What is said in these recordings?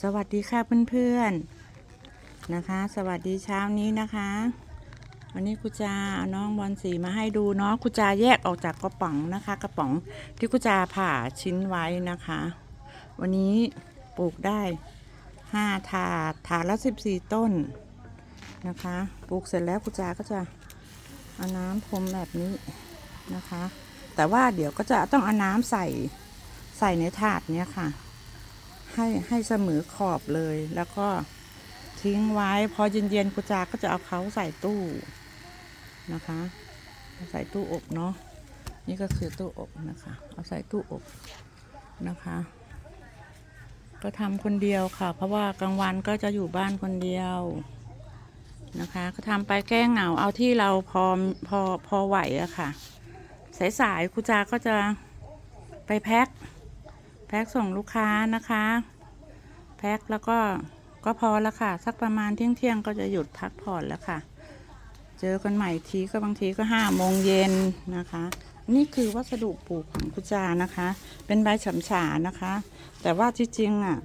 สวัสดีค่ะเพื่อนๆนะคะ สวัสดีเช้านี้นะคะ วันนี้กุจาเอาน้องบอลสีมาให้ดูเนาะกุจาแยกออกจากกระป๋องนะคะ กระป๋องที่กุจาผ่าชิ้นไว้นะคะ วันนี้ปลูกได้ห้าถาดถาดละสิบสี่ต้นนะคะ ปลูกเสร็จแล้วกุจาก็จะเอาน้ำพรมแบบนี้นะคะ แต่ว่าเดี๋ยวก็จะต้องเอาน้ำใส่ใส่ในถาดเนี้ยค่ะ ให้ให้เสมอขอบเลย แล้วก็ทิ้งไว้พอเย็นๆกุจาก็จะเอาเขาใส่ตู้นะคะ ใส่ตู้อบเนาะนี่ก็คือตู้อบนะคะ เอาใส่ตู้อบนะคะ ก็ทำคนเดียวค่ะ เพราะว่ากลางวันก็จะอยู่บ้านคนเดียวนะคะ ก็ทำไปแก้เหงาเอาที่เราพอพอพอไหวอะค่ะ สายๆคุจาก็จะไปแพ็ค พ็คส่งลูกค้านะคะ แพ็คแล้วก็ก็พอแล้วค่ะ สักประมาณเที่ยงเที่ยงก็จะหยุดพักผ่อนแล้วค่ะ เจอกันใหม่ทีก็บางทีก็ห้าโมงเย็นนะคะ นี่คือวัสดุปลูกของกุจานะคะ เป็นใบฉำฉานะคะ แต่ว่าที่จริงอะ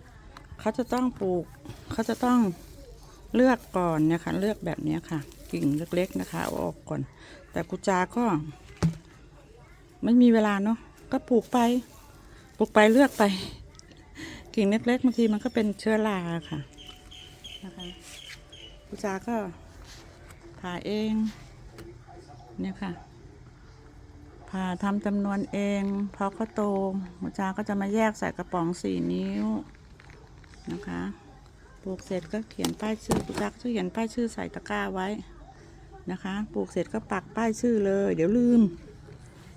เขาจะต้องปลูกเขาจะต้องเลือกก่อนนะคะ เลือกแบบนี้ค่ะ กิ่งเล็กๆนะคะเอาออกก่อน แต่กุจาก็ ไม่มีเวลาเนาะก็ปลูกไป ปลูกไปเลือกไป กิ่งเล็กๆบางทีมันก็เป็นเชื้อราค่ะนะคะกุจาก็ผ่าเองเนี่ยค่ะผ่าทำจำนวนเองพอเขาโตกุจาก็จะมาแยกใส่กระป๋องสี่นิ้วนะคะปลูกเสร็จก็เขียนป้ายชื่อกุจาก็เขียนป้ายชื่อใส่ตะกร้าไว้นะคะปลูกเสร็จก็ปักป้ายชื่อเลย เดี๋ยวลืม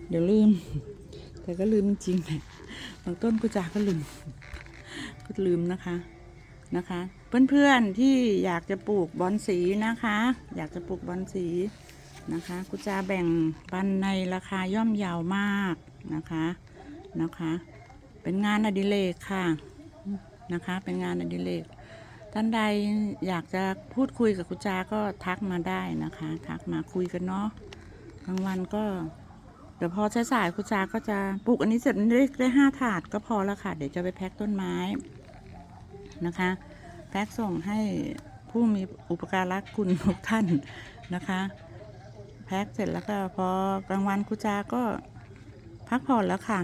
เดี๋ยวลืม แต่ก็ลืมจริงๆแหละ บางต้นกุจาก็ลืมก็ลืมนะคะนะคะ เพื่อนๆที่อยากจะปลูกบอนสีนะคะ อยากจะปลูกบอนสีนะคะกุจาแบ่งปันในราคาย่อมเยาวมากนะคะนะคะ เป็นงานอดิเรกค่ะนะคะ เป็นงานอดิเรกท่านใดอยากจะพูดคุยกับกุจาก็ทักมาได้นะคะ ทักมาคุยกันเนาะกลางวันก็ เดี๋ยวพอใช้สายๆคุณจาก็จะปลูกอันนี้เสร็จได้ได้ห้าถาดก็พอแล้วค่ะ เดี๋ยวจะไปแพ็คต้นไม้นะคะ แพ็คส่งให้ผู้มีอุปการะคุณทุกท่านนะคะ แพ็คเสร็จแล้วก็พอกลางวันคุณจาก็พักผ่อนแล้วค่ะ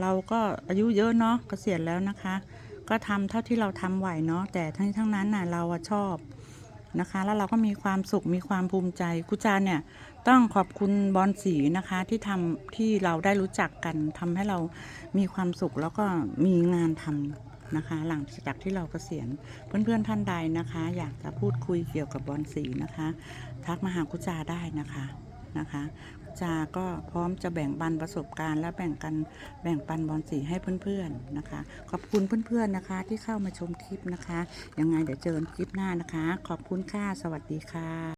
เราก็อายุเยอะเนาะเกษียณแล้วนะคะ ก็ทำเท่าที่เราทำไหวเนาะแต่ทั้งนี้ทั้งนั้นน่ะเราชอบ นะคะ แล้วเราก็มีความสุขมีความภูมิใจคุจาเนี่ยต้องขอบคุณบอลสีนะคะที่ทำที่เราได้รู้จักกันทำให้เรามีความสุขแล้วก็มีงานทำนะคะ หลังจากที่เราเกษียณเพื่อนๆท่านใดนะคะ อยากจะพูดคุยเกี่ยวกับบอลสีนะคะ ทักมาหาคุจาได้นะคะนะคะ จาก็พร้อมจะแบ่งปันประสบการณ์ และแบ่งกันแบ่งปันบอลสีให้เพื่อนๆนะคะ ขอบคุณเพื่อนๆนะคะ ที่เข้ามาชมคลิปนะคะยังไงเดี๋ยวเจอกันคลิปหน้านะคะ ขอบคุณค่ะสวัสดีค่ะ